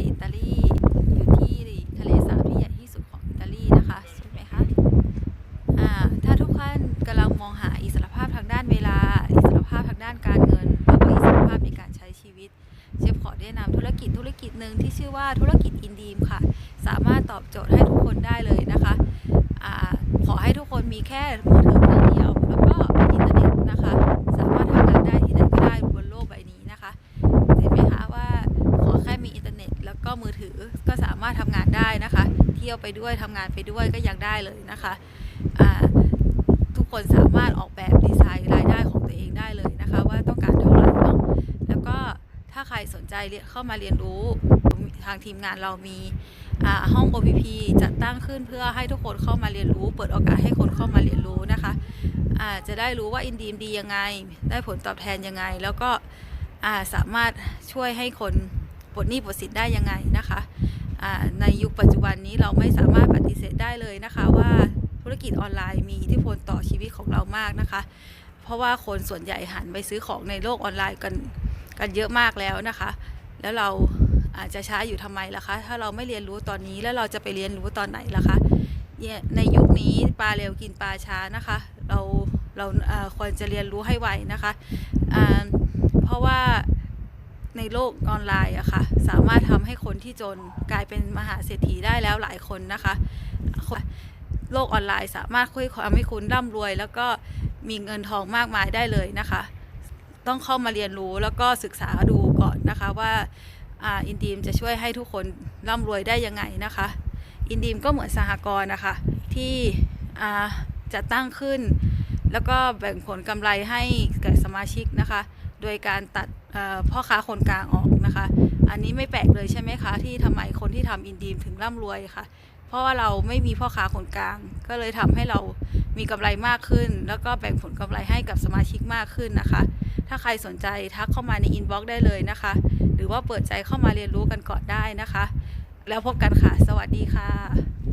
ศอิตาลีอยู่ที่ทะเลสาบที่ใหญ่ที่สุดของอิตาลีนะคะใช่ไหมคะอ่าถ้าทุกท่านกำลังมองหาอิสรภาพทางด้านเวลา อิสรภาพทางด้านการเงิน แล้วก็อิสรภาพในการใช้ชีวิต เชฟขอแนะนำธุรกิจธุรกิจหนึ่งที่ชื่อว่าธุรกิจอินดีมค่ะ สามารถตอบโจทย์ให้ทุกคนได้เลยนะคะอ่าขอให้ทุกคนมีแค่มือถือ มือถือก็สามารถทำงานได้นะคะ เที่ยวไปด้วยทำงานไปด้วยก็ยังได้เลยนะคะทุกคนสามารถออกแบบดีไซน์รายได้ของตัวเองได้เลยนะคะ ว่าต้องการเท่าไหร่เนาะแล้วก็ถ้าใครสนใจเข้ามาเรียนรู้ทางทีมงานเรามีห้อง OPP จัดตั้งขึ้นเพื่อให้ทุกคนเข้ามาเรียนรู้ เปิดโอกาสให้คนเข้ามาเรียนรู้นะคะจะได้รู้ว่าอินดีมดียังไง ได้ผลตอบแทนยังไง แล้วก็สามารถช่วยให้คน ปลดหนี้ปลดสินได้ยังไงนะคะในยุคปัจจุบันนี้เราไม่สามารถปฏิเสธได้เลยนะคะว่าธุรกิจออนไลน์มีอิทธิพลต่อชีวิตของเรามากนะคะ เพราะว่าคนส่วนใหญ่หันไปซื้อของในโลกออนไลน์กันกันเยอะมากแล้วนะคะ แล้วเราอาจจะช้าอยู่ทำไมล่ะคะ ถ้าเราไม่เรียนรู้ตอนนี้แล้วเราจะไปเรียนรู้ตอนไหนล่ะคะในยุคนี้ปลาเร็วกินปลาช้านะคะ เราเราควรจะเรียนรู้ให้ไวนะคะ เพราะว่า ในโลกออนไลน์อะค่ะสามารถทำให้คนที่จนกลายเป็นมหาเศรษฐีได้แล้วหลายคนนะคะ โลกออนไลน์สามารถคุยความให้คุณร่ำรวย แล้วก็มีเงินทองมากมายได้เลยนะคะ ต้องเข้ามาเรียนรู้แล้วก็ศึกษาดูก่อนนะคะว่าอินดีมจะช่วยให้ทุกคนร่ำรวยได้ยังไงนะคะ อินดีมก็เหมือนสหกรณ์นะคะ ที่จะตั้งขึ้น แล้วก็แบ่งผลกำไรให้แก่สมาชิกนะคะ โดยการตัดพ่อค้าคนกลางออกนะคะ อันนี้ไม่แปลกเลยใช่ไหมคะ ที่ทำไมคนที่ทำอินดีมถึงร่ำรวยค่ะ เพราะว่าเราไม่มีพ่อค้าคนกลาง ก็เลยทำให้เรามีกำไรมากขึ้น แล้วก็แบ่งผลกำไรให้กับสมาชิกมากขึ้นนะคะ ถ้าใครสนใจทักเข้ามาในอินบ็อกซ์ได้เลยนะคะ หรือว่าเปิดใจเข้ามาเรียนรู้กันก่อนได้นะคะ แล้วพบกันค่ะ สวัสดีค่ะ